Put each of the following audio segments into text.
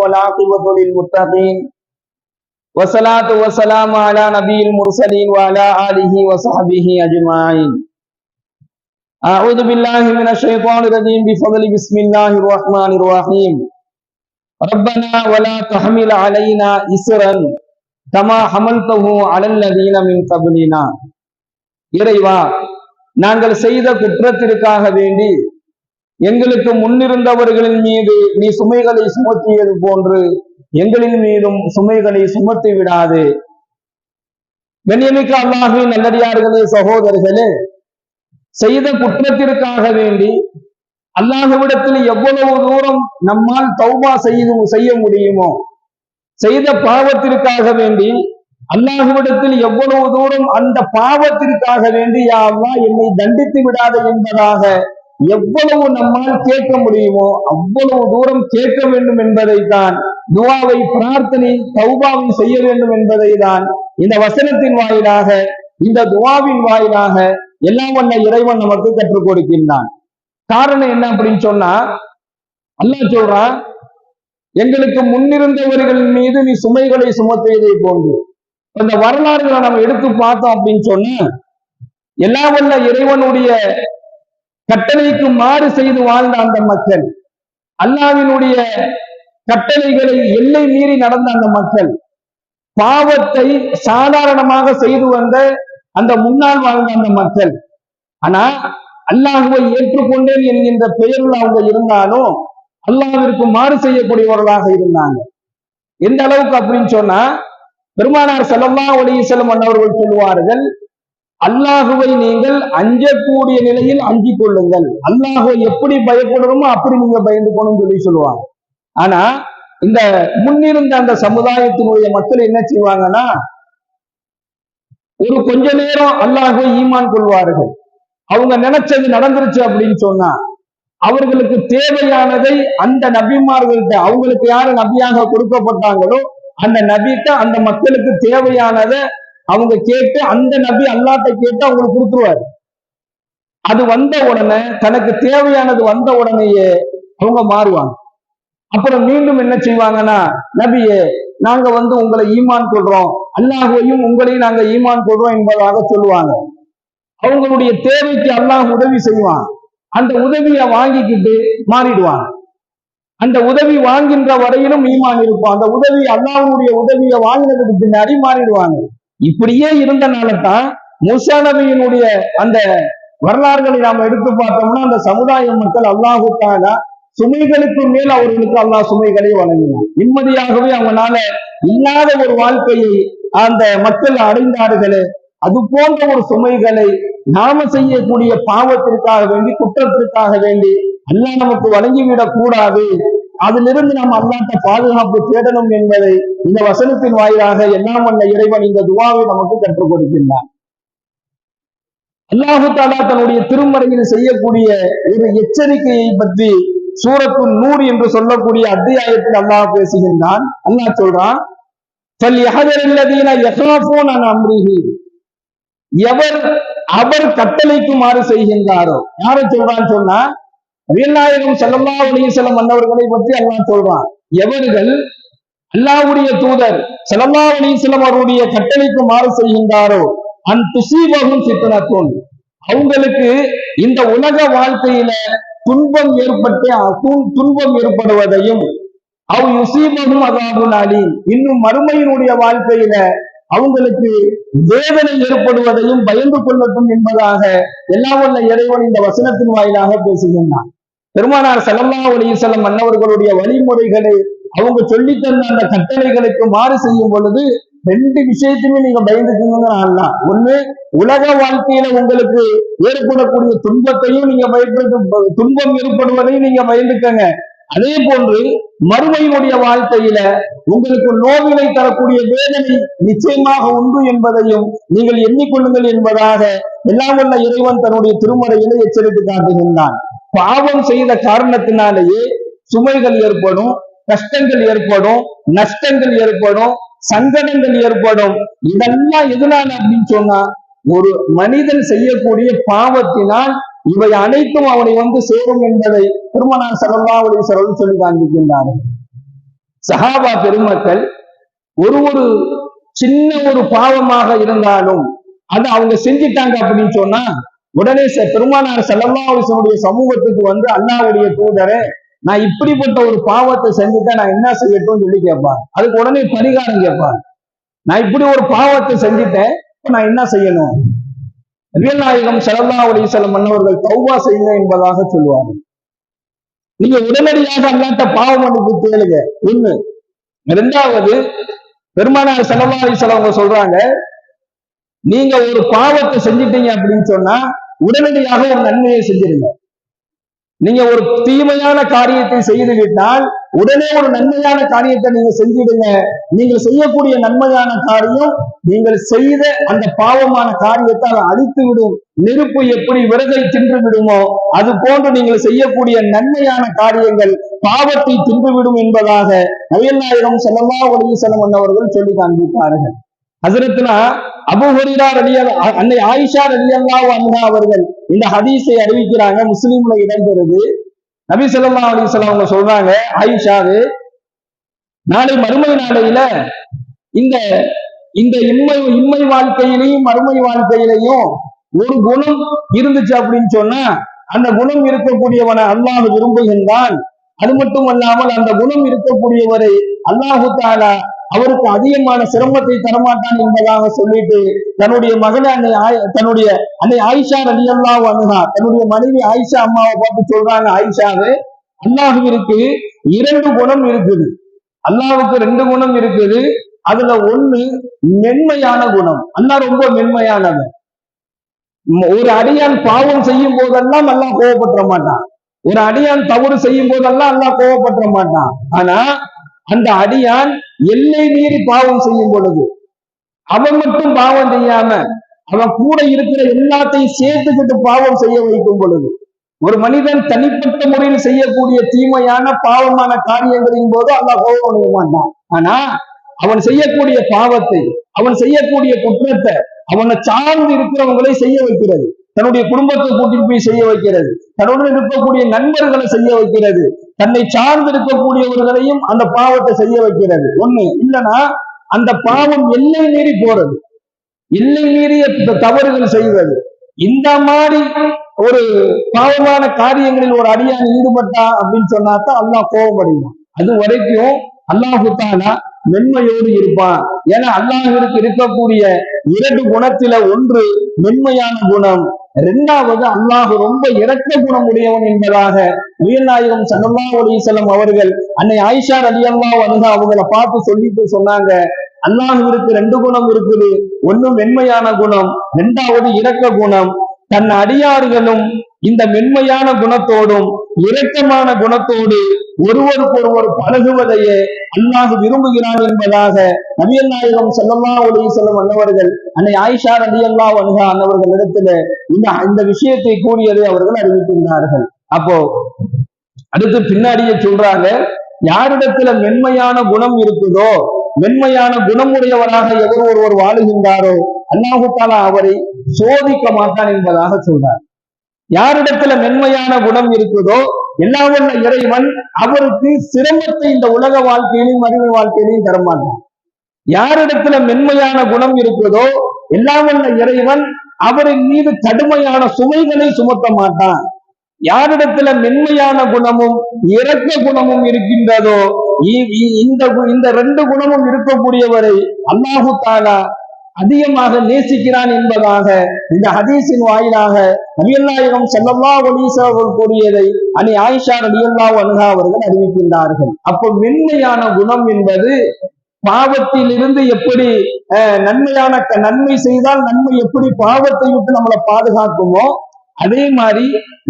والعاقبة للمتقين والصلاة والسلام على نبي المرسلين وعلى آله وصحبه أجمعين أعوذ بالله من الشيطان الرجيم بفضل بسم الله الرحمن الرحيم ربنا ولا تحمل علينا إسرا كما حملته على الذين من قبلنا இறைவா நாங்கள் செய்த குற்றத்திற்காக வேண்டி எங்களுக்கு முன்னிருந்தவர்களின் மீது நீ சுமைகளை சுமத்தியது போன்று எங்களின் மீதும் சுமைகளை சுமத்தி விடாது. கண்ணியமிக்க அல்லாஹின் நல்லடியார்களே சகோதரர்களே செய்த குற்றத்திற்காக வேண்டி அல்லாஹுவிடத்தில் எவ்வளவு தூரம் நம்மால் தௌபா செய்து செய்ய முடியுமோ செய்த பாவத்திற்காக வேண்டி அல்லாஹுவிடத்தில் எவ்வளவு தூரம் அந்த பாவத்திற்காக வேண்டி யா அல்லாஹ் என்னை தண்டித்து விடாது என்பதாக எவ்வளவு நம்மால் கேட்க முடியுமோ அவ்வளவு தூரம் கேட்க வேண்டும் என்பதை தான் துவாவை பிரார்த்தனை தௌபாவை செய்ய வேண்டும் என்பதை தான் இந்த வசனத்தின் வாயிலாக இந்த துவாவின் வாயிலாக எல்லாம் வண்ண இறைவன் நமக்கு கற்றுக் கொடுக்கின்றான். காரணம் என்ன அப்படின்னு சொன்னா அல்லா சொல்றான் எங்களுக்கு முன்னிருந்தவர்களின் மீது நீ சுமைகளை சுமத்தியதை போன்று. அந்த வரலாறுகளை நம்ம எடுத்து பார்த்தோம் அப்படின்னு சொன்னா எல்லா வல்ல இறைவனுடைய கட்டளைக்கு மாறு செய்து வாழ்ந்த அந்த மக்கள் அல்லாவினுடைய கட்டளைகளை எல்லை மீறி நடந்த அந்த மக்கள் பாவத்தை சாதாரணமாக செய்து வந்த அந்த முன்னால் வாழ்ந்த அந்த மக்கள். ஆனா அல்லாஹுவை ஏற்றுக்கொண்டேன் என்கின்ற பெயரில் அவங்க இருந்தாலும் அல்லாவிற்கு மாறு செய்யக்கூடியவர்களாக இருந்தாங்க. எந்த அளவுக்கு அப்படின்னு சொன்னா பெருமானார் செல்லல்லா ஒளிய செல்லும் அன்னவர்கள் சொல்லுவார்கள் அல்லாஹுவை நீங்கள் அஞ்சக்கூடிய நிலையில் அஞ்சு கொள்ளுங்கள். அல்லாஹுவை எப்படி பயப்படணுமோ அப்படி நீங்க பயந்து போகணும்னு சொல்லி சொல்லுவாங்க. ஆனா இந்த முன்னிருந்த அந்த சமுதாயத்தினுடைய மக்கள் என்ன செய்வாங்கன்னா ஒரு கொஞ்ச நேரம் அல்லாஹுவை ஈமான் கொள்வார்கள். அவங்க நினைச்சது நடந்துருச்சு அப்படின்னு சொன்னா அவர்களுக்கு தேவையானதை அந்த நபிமார்கள்ட்ட அவங்களுக்கு யாரு நபியாக கொடுக்கப்பட்டாங்களோ அந்த நபிட்ட அந்த மக்களுக்கு தேவையானதை அவங்க கேட்டு அந்த நபி அல்லாட்ட கேட்டு அவங்களுக்கு கொடுத்துருவாரு. அது வந்த உடனே தனக்கு தேவையானது வந்த உடனேயே அவங்க மாறுவாங்க. அப்புறம் மீண்டும் என்ன செய்வாங்கன்னா நபியே நாங்க வந்து உங்களை ஈமான் கொள்றோம். அல்லாஹையும் உங்களையும் நாங்க ஈமான் கொள்றோம் என்பதாக சொல்லுவாங்க. அவங்களுடைய தேவைக்கு அல்லாஹ் உதவி செய்வான். அந்த உதவியை வாங்கிக்கிட்டு மாறிடுவாங்க. அந்த உதவி வாங்கின்ற வரையிலும் ஈமான் இருக்கும். அந்த உதவி அல்லாஹனுடைய உதவியை வாங்கினதுக்கு பின்னாடி மாறிடுவாங்க. இப்படியே இருந்தனால தான் மூசா நபியினுடைய அந்த வரலாறுகளை நாம் எடுத்து பார்த்தோம்னா அந்த சமுதாய மக்கள் அல்லாஹு தாலா சுமைகளுக்கு மேல் அவர்களுக்கு அல்லாஹ் சுமைகளை வழங்கினார் நிம்மதியாகவே அவங்களால இல்லாத ஒரு வாழ்க்கையை அந்த மக்கள் அடைந்தார்களே அது போன்ற ஒரு சுமைகளை நாம செய்யக்கூடிய பாவத்திற்காக வேண்டி குற்றத்திற்காக வேண்டி அல்லாஹ் நமக்கு வழங்கிவிடக் கூடாது. அதிலிருந்து நாம் அல்லாட்ட பாதுகாப்பு தேடணும் என்பதை இந்த வசனத்தின் வாயிலாக எல்லாம் வல்ல இறைவன் இந்த துவாவை நமக்கு கற்றுக் கொடுக்கின்றான். அல்லாஹு தாலா தன்னுடைய திருமறையில் செய்யக்கூடிய ஒரு எச்சரிக்கையை பற்றி சூரத்து நூறு என்று சொல்லக்கூடிய அத்தியாயத்தில் அல்லாஹ் பேசுகின்றான். அல்லாஹ் சொல்றான் எவர் அவர் கட்டளைக்குமாறு செய்கின்றாரோ? யாரை சொல்றான்னு சொன்னா வீரநாயகம் செல்லல்லா ஒளிய செல்லம் மன்னவர்களை பற்றி அல்லாஹ் சொல்றான். எவர்கள் அல்லாவுடைய தூதர் செல்லல்லா ஒளிய செல்லம் அவருடைய கட்டளைக்கு மாறு செய்கின்றாரோ அன் துசீபகும் சித்தனத்தோன் அவங்களுக்கு இந்த உலக வாழ்க்கையில துன்பம் ஏற்பட்டு துன்பம் ஏற்படுவதையும் அவ் யுசீபகும் அதாவது இன்னும் மறுமையினுடைய வாழ்க்கையில அவங்களுக்கு வேதனை ஏற்படுவதையும் பயந்து கொள்ளட்டும் என்பதாக எல்லாம் உள்ள இறைவன் இந்த வசனத்தின் வாயிலாக பேசுகின்றான். பெருமானார் செல்லல்லா ஒளிய செல்லம் மன்னவர்களுடைய வழிமுறைகளை அவங்க சொல்லி தந்த அந்த கட்டளைகளுக்கு மாறு செய்யும் பொழுது ரெண்டு விஷயத்தையுமே நீங்க பயந்துக்கீங்கன்னு ஒண்ணு உலக வாழ்க்கையில உங்களுக்கு ஏற்படக்கூடிய துன்பத்தையும் நீங்க பயன்படுத்த துன்பம் ஏற்படுவதையும் நீங்க பயந்துக்கங்க. அதே போன்று மறுமையினுடைய வாழ்க்கையில உங்களுக்கு நோவினை தரக்கூடிய வேதனை நிச்சயமாக உண்டு என்பதையும் நீங்கள் எண்ணிக்கொள்ளுங்கள் என்பதாக எல்லாம் வல்ல இறைவன் தன்னுடைய திருமறையில எச்சரித்து காட்டுகின்றான் பாவம் செய்த காரணத்தினாலேயே சுமைகள் ஏற்படும் கஷ்டங்கள் ஏற்படும் நஷ்டங்கள் ஏற்படும் சங்கடங்கள் ஏற்படும். இதெல்லாம் எதனால அப்படின்னு சொன்னா ஒரு மனிதன் செய்யக்கூடிய பாவத்தினால் இவை அனைத்தும் அவனை வந்து சேரும் என்பதை திருமணம் சரல்லாவுடைய சரல் சொல்லி காண்பிக்கின்றார்கள். சஹாபா பெருமக்கள் ஒரு ஒரு சின்ன ஒரு பாவமாக இருந்தாலும் அது அவங்க செஞ்சிட்டாங்க அப்படின்னு சொன்னா உடனே ச- பெருமானார் செல்லல்லாவுடைய சமூகத்துக்கு வந்து அண்ணாவுடைய தூதரே நான் இப்படிப்பட்ட ஒரு பாவத்தை செஞ்சுட்டேன் நான் என்ன செய்யட்டும்னு சொல்லி கேட்பான் அதுக்கு உடனே பரிகாரம் கேட்பான் நான் இப்படி ஒரு பாவத்தை செஞ்சுட்டேன் நான் என்ன செய்யணும்? நபிகள் நாயகம் செல்லல்லாவுடைய அலைஹி மன்னவர்கள் தௌவா செய்யுங்க என்பதாக சொல்லுவாங்க நீங்க உடனடியாக அல்லாட்ட பாவம் மன்னிப்பு கேளுங்க. ஒண்ணு. இரண்டாவது பெருமானார் ஸல்லல்லாஹு அலைஹி அவங்க சொல்றாங்க நீங்க ஒரு பாவத்தை செஞ்சிட்டீங்க அப்படின்னு சொன்னா உடனடியாக ஒரு நன்மையை செஞ்சிருங்க. நீங்க ஒரு தீமையான காரியத்தை செய்து விட்டால் உடனே ஒரு நன்மையான காரியத்தை நீங்க செஞ்சிடுங்க. நீங்கள் செய்யக்கூடிய நன்மையான காரியம் நீங்கள் செய்த அந்த பாவமான காரியத்தை அதை அழித்து விடும் நெருப்பு எப்படி விறகை தின்று விடுமோ அது போன்று நீங்கள் செய்யக்கூடிய நன்மையான காரியங்கள் பாவத்தை தின்று விடும் என்பதாக நபிகள் நாயகம் ஸல்லல்லாஹு அலைஹி அவர்கள் சொல்லி காண்பித்தார்கள் ஹசரத்னா அபு ஹுரைரா ரலியல் அன்னை ஆயிஷா ரலியல்லாஹு அன்ஹா அவர்கள் இந்த ஹதீஸை அறிவிக்கிறாங்க. முஸ்லீம்ல இடம்பெறுது. நபி சொல்லா அலைஹி அவங்க சொல்றாங்க ஆயிஷாது நாளை மறுமை நாளையில இந்த இந்த இம்மை இம்மை வாழ்க்கையிலையும் மறுமை வாழ்க்கையிலையும் ஒரு குணம் இருந்துச்சு அப்படின்னு சொன்னா அந்த குணம் இருக்கக்கூடியவனை அல்லாஹ் விரும்புகின்றான். அது மட்டும் அல்லாமல் அந்த குணம் இருக்கக்கூடியவரை அல்லாஹு தாலா அவருக்கு அதிகமான சிரமத்தை தரமாட்டான் என்பதாக சொல்லிட்டு தன்னுடைய மகனை அன்னை தன்னுடைய அன்னை ஆயிஷா ரலி அல்லா அனுகா தன்னுடைய மனைவி ஆயிஷா அம்மாவை பார்த்து சொல்றாங்க ஆயிஷாவே அல்லாஹுவிற்கு இரண்டு குணம் இருக்குது. அல்லாவுக்கு ரெண்டு குணம் இருக்குது. அதுல ஒண்ணு மென்மையான குணம். அண்ணா ரொம்ப மென்மையானவன் ஒரு அடியான் பாவம் செய்யும் போதெல்லாம் அல்லாஹ் கோவப்பட்டுற மாட்டான். ஒரு அடியான் தவறு செய்யும் போதெல்லாம் அல்லாஹ் கோவப்பட்டுற மாட்டான். ஆனா அந்த அடியான் எல்லை மீறி பாவம் செய்யும் பொழுது அவன் மட்டும் பாவம் செய்யாம அவன் கூட இருக்கிற எல்லாத்தையும் சேர்த்துக்கிட்டு பாவம் செய்ய வைக்கும் பொழுது ஒரு மனிதன் தனிப்பட்ட முறையில் செய்யக்கூடிய தீமையான பாவமான காரியங்களின் போது அல்லாஹ் கோபம் அடைய மாட்டான். ஆனா அவன் செய்யக்கூடிய பாவத்தை அவன் செய்யக்கூடிய குற்றத்தை அவனை சார்ந்து இருக்கிறவங்களை செய்ய வைக்கிறது. தன்னுடைய குடும்பத்தை கூட்டிட்டு போய் செய்ய வைக்கிறது. தன்னுடன் இருக்கக்கூடிய நண்பர்களை செய்ய வைக்கிறது. தன்னை சார்ந்திருக்கக்கூடியவர்களையும் அந்த பாவத்தை செய்ய வைக்கிறது. ஒண்ணு இல்லைன்னா அந்த பாவம் எல்லை மீறி போறது. எல்லை மீறிய தவறுகள் செய்வது. இந்த மாதிரி ஒரு பாவமான காரியங்களில் ஒரு அடியான் ஈடுபட்டா அப்படின்னு சொன்னா தான் அல்லாஹ் அடையும் அது வரைக்கும் அல்லாஹு தானா மென்மையோடு இருப்பான். ஏன்னா அல்லாஹிற்கு இருக்கக்கூடிய இரண்டு குணத்தில ஒன்று மென்மையான குணம். இரண்டாவது அல்லாஹ் ரொம்ப இரக்க குணம் உடையவன் என்பதாக உயர்நாயகம் சல்லல்லாஹு அலைஹி அவர்கள் அன்னை ஆயிஷா அலியல்லா வந்து அவங்கள பார்த்து சொல்லிட்டு சொன்னாங்க. அல்லாஹ்விற்கு ரெண்டு குணம் இருக்குது. ஒண்ணு மென்மையான குணம் இரண்டாவது இரக்க குணம். தன் அடியார்களும் இந்த மென்மையான குணத்தோடும் இரக்கமான குணத்தோடு ஒருவருக்கொருவர் பழகுவதையே அல்லாஹ் விரும்புகிறான் என்பதாக நபியல் நாயகம் ஸல்லல்லாஹு ஒளி செல்லும் அன்னவர்கள் அன்னை ஆயிஷா ரலியல்லாஹு அன்னவர்கள் அன்னவர்களிடத்துல இந்த இந்த விஷயத்தை கூறியதை அவர்கள் அறிவிக்கின்றார்கள் அப்போ அடுத்து பின்னாடியே சொல்றாங்க யாரிடத்துல மென்மையான குணம் இருக்குதோ மென்மையான குணமுடையவராக எவர் ஒருவர் வாழுகின்றாரோ அல்லாஹு தாலா அவரை சோதிக்க மாட்டான் என்பதாக சொல்றார். யாரிடத்துல மென்மையான குணம் இருக்குதோ எல்லாம் இறைவன் அவருக்கு சிரமத்தை இந்த உலக வாழ்க்கையிலும் மனித வாழ்க்கையிலையும் தரமாட்டான். யாரிடத்துல மென்மையான குணம் இருக்குதோ எல்லாம் இறைவன் அவரின் மீது கடுமையான சுமைகளை சுமத்த மாட்டான். யாரிடத்துல மென்மையான குணமும் இரக்க குணமும் இருக்கின்றதோ இ- இ- இந்த இந்த ரெண்டு குணமும் இருக்கக்கூடியவரை அல்லாஹு தாலா அதிகமாக நேசிக்கிறான் என்பதாக இந்த ஹதீஸின் வாயிலாக நபியல்லாயிரம் செல்லல்லா ஒலீசா அவர்கள் கூறியதை அணி ஆயிஷா நபியல்லா அனுகா அவர்கள் அறிவிக்கின்றார்கள். அப்போ மென்மையான குணம் என்பது பாவத்திலிருந்து எப்படி அஹ், நன்மையான க- நன்மை செய்தால் நன்மை எப்படி பாவத்தை விட்டு நம்மளை பாதுகாக்குமோ அதே மாதிரி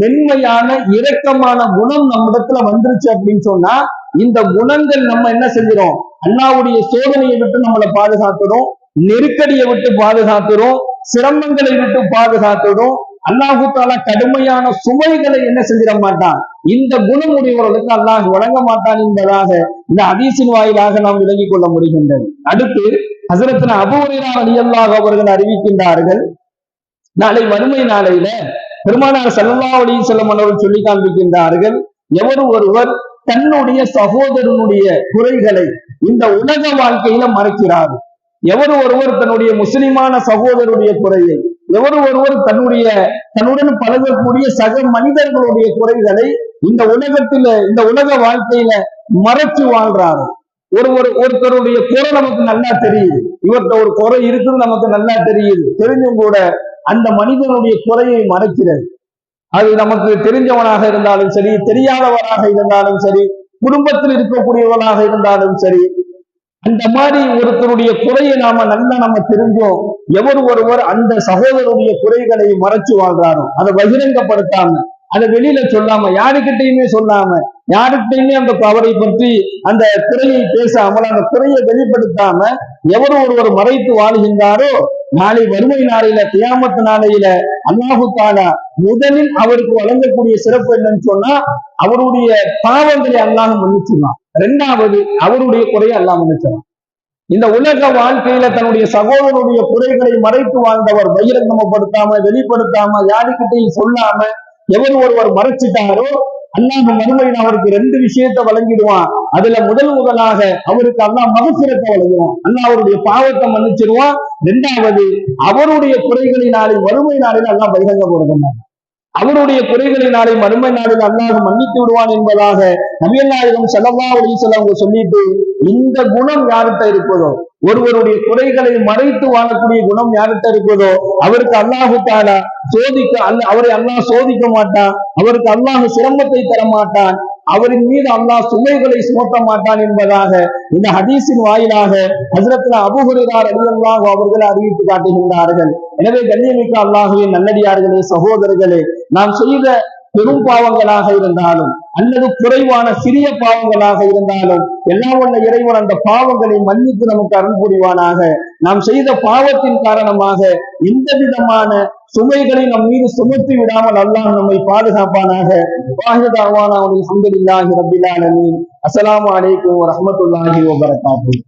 மென்மையான இரக்கமான குணம் நம்மிடத்துல வந்துருச்சு அப்படின்னு சொன்னா இந்த குணங்கள் நம்ம என்ன செஞ்சிடும் அல்லாவுடைய சோதனையை விட்டு நம்மளை பாதுகாத்துடும் நெருக்கடியை விட்டு பாதுகாத்துடும் சிரமங்களை விட்டு பாதுகாத்துடும் அல்லாஹு தாலா கடுமையான சுமைகளை என்ன செஞ்சிட மாட்டான்? இந்த குணமுடையவர்களுக்கு அல்லாஹ் வழங்க மாட்டான் என்பதாக இந்த அதீசின் வாயிலாக நாம் விளங்கிக் கொள்ள முடிகின்றது. அடுத்து ஹசரத்தின அபூரையா அலியல்லாக அவர்கள் அறிவிக்கின்றார்கள் நாளை வறுமை நாளையில பெருமானார் செல்லா அலி செல்லம் அவர்கள் சொல்லி காண்பிக்கின்றார்கள் எவர் ஒருவர் தன்னுடைய சகோதரனுடைய குறைகளை இந்த உலக வாழ்க்கையில மறைக்கிறார். எவர் ஒருவர் தன்னுடைய முஸ்லிமான சகோதரருடைய குறையை எவர் ஒருவர் தன்னுடைய தன்னுடன் பழகக்கூடிய சக மனிதர்களுடைய குறைகளை இந்த உலகத்துல இந்த உலக வாழ்க்கையில மறைச்சு வாழ்றாரு. ஒரு ஒரு ஒருத்தருடைய குறை நமக்கு நல்லா தெரியுது. இவர்கிட்ட ஒரு குறை இருக்குன்னு நமக்கு நல்லா தெரியுது. தெரிஞ்சும் கூட அந்த மனிதனுடைய குறையை மறைக்கிறது. அது நமக்கு தெரிஞ்சவனாக இருந்தாலும் சரி தெரியாதவனாக இருந்தாலும் சரி குடும்பத்தில் இருக்கக்கூடியவனாக இருந்தாலும் சரி அந்த மாதிரி ஒருத்தருடைய குறையை நாம நல்லா நம்ம தெரிஞ்சோம். எவர் ஒருவர் அந்த சகோதரருடைய குறைகளை மறைச்சு வாழ்றாரோ அதை பகிரங்கப்படுத்தாம அதை வெளியில சொல்லாம யாருக்கிட்டையுமே சொல்லாம யாருக்கிட்டையுமே அந்த அவரை பற்றி அந்த குறையை பேசாமல் அந்த குறையை வெளிப்படுத்தாம எவர் ஒருவர் மறைத்து வாழ்கின்றாரோ நாளை வறுமை நாளையில தியாமத்து நாளையில அல்லாஹு தாலா முதலில் அவருக்கு வழங்கக்கூடிய சிறப்பு என்னன்னு சொன்னா அவருடைய பாவங்களை அல்லாஹ் மன்னிச்சிடலாம் ரெண்டாவது அவருடைய குறையை அல்லாஹ் மன்னிச்சிடலாம் இந்த உலக வாழ்க்கையில தன்னுடைய சகோதரனுடைய குறைகளை மறைத்து வாழ்ந்தவர் பகிரங்கமப்படுத்தாம வெளிப்படுத்தாம யாருக்கிட்டையும் சொல்லாம எவர் ஒருவர் மறைச்சிட்டாரோ அல்லாஹ் மறுமையில் அவருக்கு ரெண்டு விஷயத்தை வழங்கிடுவான். அதுல முதல் முதலாக அவருக்கு அல்லாஹ் மகசிரத்தை வழங்குவான். அல்லாஹ் அவருடைய பாவத்தை மன்னிச்சிருவான். ரெண்டாவது அவருடைய குறைகளினாலே வறுமை நாளில் அல்லாஹ் பகிரங்கப்படுத்த அவருடைய குறைகளினாலே மறுமை நாளில் அல்லாஹ் மன்னித்து விடுவான் என்பதாக நபியல்லாயிரம் செல்லல்லா அலிசல்ல அவங்க சொல்லிட்டு இந்த குணம் யார்கிட்ட இருப்பதோ ஒருவருடைய குறைகளை மறைத்து வாழக்கூடிய குணம் யார்கிட்ட இருப்பதோ அவருக்கு அல்லாஹு தாலா சோதிக்க அல்ல அவரை அல்லாஹ் சோதிக்க மாட்டான் அவருக்கு அல்லாஹ் சிரமத்தை தர மாட்டான் அவரின் மீது அல்லாஹ் சுமைகளை சுமத்த மாட்டான் என்பதாக இந்த ஹதீஸின் வாயிலாக ஹசரத்ல அபுகுரிதார் அலியல்லாஹ் அவர்கள் அறிவித்து காட்டுகின்றார்கள். எனவே கண்ணியமிக்க அல்லாஹுவின் நல்லடியார்களே சகோதரர்களே நாம் செய்த பெரும் பாவங்களாக இருந்தாலும் அல்லது குறைவான சிறிய பாவங்களாக இருந்தாலும் எல்லாம் உள்ள இறைவன் அந்த பாவங்களை மன்னித்து நமக்கு அருள் புரிவானாக. நாம் செய்த பாவத்தின் காரணமாக எந்த விதமான சுமைகளை நம் மீது சுமத்தி விடாமல் அல்லாஹ் நம்மை பாதுகாப்பானாக. வாஹிதாவான அவனில் சுந்தரில்லாஹி ரபிலாலமீன் அஸ்ஸலாமு அலைக்கும் வரஹ்மத்துல்லாஹி வபரகாத்துஹு.